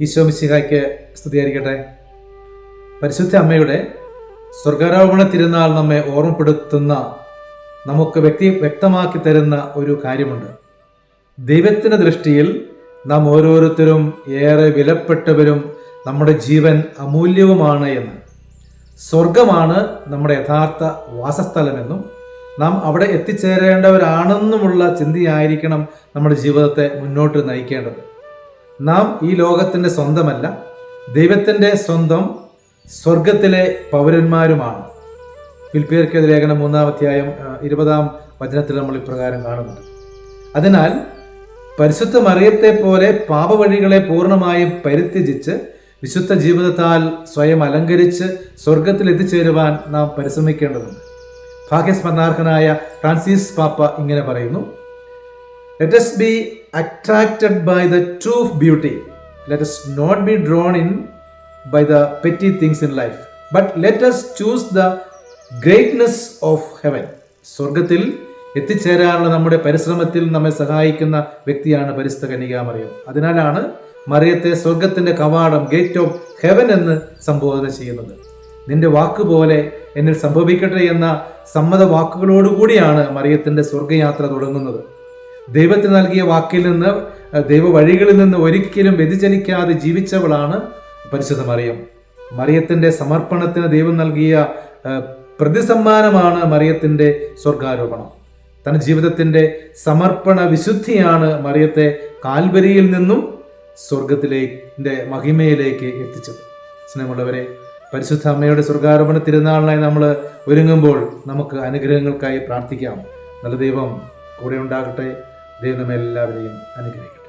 ഈശോ മിശിഹായ്ക്ക് സ്തുതിയായിരിക്കട്ടെ. പരിശുദ്ധ അമ്മയുടെ സ്വർഗാരോപണ തിരുനാൾ നമ്മെ ഓർമ്മപ്പെടുത്തുന്ന നമുക്ക് വ്യക്തി വ്യക്തമാക്കി തരുന്ന ഒരു കാര്യമുണ്ട്. ദൈവത്തിന്റെ ദൃഷ്ടിയിൽ നാം ഓരോരുത്തരും ഏറെ വിലപ്പെട്ടവരും നമ്മുടെ ജീവൻ അമൂല്യവുമാണ് എന്ന്. സ്വർഗമാണ് നമ്മുടെ യഥാർത്ഥ വാസസ്ഥലമെന്നും നാം അവിടെ എത്തിച്ചേരേണ്ടവരാണെന്നുമുള്ള ചിന്തയായിരിക്കണം നമ്മുടെ ജീവിതത്തെ മുന്നോട്ട് നയിക്കേണ്ടത്. നാം ഈ ലോകത്തിന്റെ സ്വന്തമല്ല ദൈവത്തിന്റെ സ്വന്തം സ്വർഗത്തിലെ പൗരന്മാരുമാണ്. ഫിലിപ്പിയർക്കെതിരെ ലേഖനം മൂന്നാം അധ്യായം ഇരുപതാം വചനത്തിൽ നമ്മൾ ഇപ്രകാരം കാണുന്നുണ്ട് അതിനാൽ പരിശുദ്ധ മറിയത്തെ പോലെ പാപവഴികളെ പൂർണമായും പരിത്യജിച്ച് വിശുദ്ധ ജീവിതത്താൽ സ്വയം അലങ്കരിച്ച് സ്വർഗത്തിൽ എത്തിച്ചേരുവാൻ നാം പരിശ്രമിക്കേണ്ടതുണ്ട്. ഭാഗ്യസ്മരണാർഹനായ ഫ്രാൻസിസ് പാപ്പ ഇങ്ങനെ പറയുന്നു let us be attracted by the true beauty let us not be drawn in by the petty things in life but let us choose the greatness of heaven സ്വർഗത്തിൽ എത്തിച്ചേരാനുള്ള നമ്മുടെ പരിശ്രമത്തിൽ നമ്മെ സഹായിക്കുന്ന വ്യക്തിയാണ് പരിസ്ഥ കനികാമറിയം അതിനാലാണ് മറിയത്തെ സ്വർഗത്തിന്റെ കവാടം ഗേറ്റ് ഓഫ് ഹെവൻ എന്ന് സംബോധന ചെയ്യുന്നത്. നിന്റെ വാക്കുപോലെ എന്നിൽ സംഭവിക്കട്ടെ എന്ന സമ്മത വാക്കുകളോടുകൂടിയാണ് മറിയത്തിന്റെ സ്വർഗയാത്ര തുടങ്ങുന്നത്. ദൈവത്തിന് നൽകിയ വാക്കിൽ നിന്ന് ദൈവ വഴികളിൽ നിന്ന് ഒരിക്കലും വ്യതിചലിക്കാതെ ജീവിച്ചവളാണ് പരിശുദ്ധ മറിയം. മറിയത്തിന്റെ സമർപ്പണത്തിന് ദൈവം നൽകിയ പ്രതിസമ്മാനമാണ് മറിയത്തിന്റെ സ്വർഗാരോപണം. തന്റെ ജീവിതത്തിന്റെ സമർപ്പണ വിശുദ്ധിയാണ് മറിയത്തെ കാൽവരിയിൽ നിന്നും സ്വർഗത്തിലേക്കിന്റെ മഹിമയിലേക്ക് എത്തിച്ചത്. സ്നേഹമുള്ളവരെ പരിശുദ്ധ അമ്മയുടെ സ്വർഗാരോപണ തിരുനാളിനായി നമ്മൾ ഒരുങ്ങുമ്പോൾ നമുക്ക് അനുഗ്രഹങ്ങൾക്കായി പ്രാർത്ഥിക്കാം. നല്ല ദൈവം കൂടെ ഉണ്ടാകട്ടെ. ദൈവം നമ്മെല്ലാവരെയും അനുഗ്രഹിക്കും